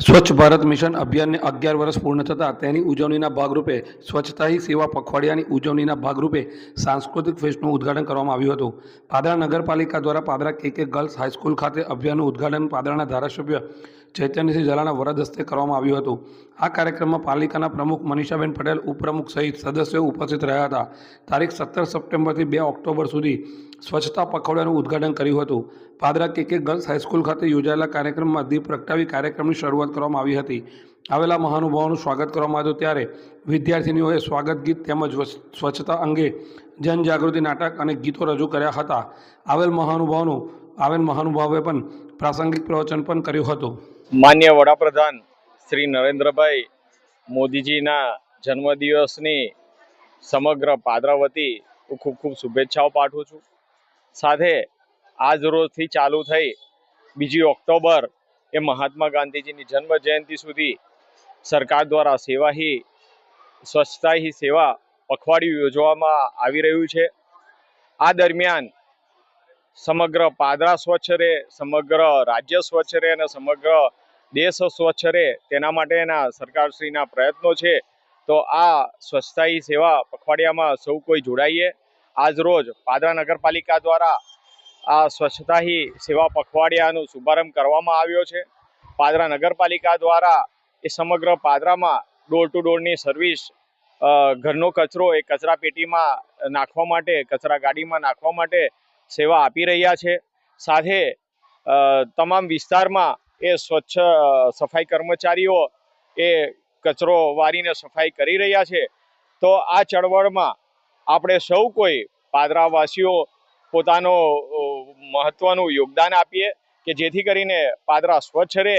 સ્વચ્છ ભારત મિશન અભિયાનને અગિયાર વર્ષ પૂર્ણ થતાં તેની ઉજવણીના ભાગરૂપે સ્વચ્છતા હી સેવા પખવાડિયાની ઉજવણીના ભાગરૂપે સાંસ્કૃતિક ફેસ્ટનું ઉદ્ઘાટન કરવામાં આવ્યું હતું. પાદરા નગરપાલિકા દ્વારા પાદરા કે કે ગર્લ્સ હાઈસ્કૂલ ખાતે અભિયાનનું ઉદ્ઘાટન પાદરાના ધારાસભ્ય ચૈતન્યસિંહ ઝાલાના વરદ હસ્તે કરવામાં આવ્યું હતું. આ કાર્યક્રમમાં પાલિકાના પ્રમુખ મનીષાબેન પટેલ, ઉપપ્રમુખ સહિત સદસ્યો ઉપસ્થિત રહ્યા હતા. તારીખ સત્તર સપ્ટેમ્બરથી બે ઓક્ટોબર સુધી સ્વચ્છતા પખવાડિયાનું ઉદ્ઘાટન કર્યું હતું. પાદરા કે કે ગર્લ્સ હાઈસ્કૂલ ખાતે યોજાયેલા કાર્યક્રમમાં દીપ પ્રગટાવી કાર્યક્રમની શરૂઆત કરવામાં આવી હતી. આવેલા મહાનુભાવોનું સ્વાગત કરવામાં આવ્યું ત્યારે વિદ્યાર્થીનીઓએ સ્વાગત ગીત તેમજ સ્વચ્છતા અંગે જનજાગૃતિ નાટક અને ગીતો રજૂ કર્યા હતા. આવેલ મહાનુભાવોનું, આવેલ મહાનુભાવે પણ પ્રાસંગિક પ્રવચન પણ કર્યું હતું. માન્ય વડાપ્રધાન શ્રી નરેન્દ્રભાઈ મોદીજીના જન્મદિવસની સમગ્ર પાદરા વતી હું ખૂબ ખૂબ શુભેચ્છાઓ પાઠવું છું. સાથે આજ રોજથી ચાલુ થઈ બીજી ઓક્ટોબર એ મહાત્મા ગાંધીજીની જન્મ જયંતિ સુધી સરકાર દ્વારા સેવા હી, સ્વચ્છતા હી સેવા પખવાડિયું યોજવામાં આવી રહ્યું છે. આ દરમિયાન સમગ્ર પાદરા સ્વચ્છ રહે, સમગ્ર રાજ્ય સ્વચ્છ રહે અને સમગ્ર દેશ સ્વચ્છ રહે તેના માટેના સરકારશ્રીના પ્રયત્નો છે. તો આ સ્વચ્છતા સેવા પખવાડિયામાં સૌ કોઈ જોડાઈએ. આજ રોજ પાદરા નગરપાલિકા દ્વારા આ સ્વચ્છતાહી સેવા પખવાડિયાનો શુભારંભ કરવામાં આવ્યો છે. પાદરા નગરપાલિકા દ્વારા એ સમગ્ર પાદરામાં ડોર ટુ ડોરની સર્વિસ ઘરનો કચરો એ કચરા પેટીમાં નાખવા માટે, કચરા ગાડીમાં નાખવા માટે સેવા આપી રહ્યા છે. સાથે તમામ વિસ્તારમાં એ સ્વચ્છ સફાઈ કર્મચારીઓ એ કચરો વારીને સફાઈ કરી રહ્યા છે. તો આ ચળવળમાં આપણે સૌ કોઈ પાદરાવાસીઓ પોતાનો મહત્વનું યોગદાન આપીએ કે જેથી કરીને પાદરા સ્વચ્છ રહે.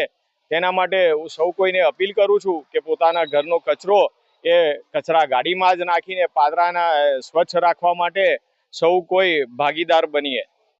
તેના માટે હું સૌ કોઈને અપીલ કરું છું કે પોતાના ઘરનો કચરો એ કચરા ગાડીમાં જ નાખીને પાદરાના સ્વચ્છ રાખવા માટે સૌ કોઈ ભાગીદાર બનીએ.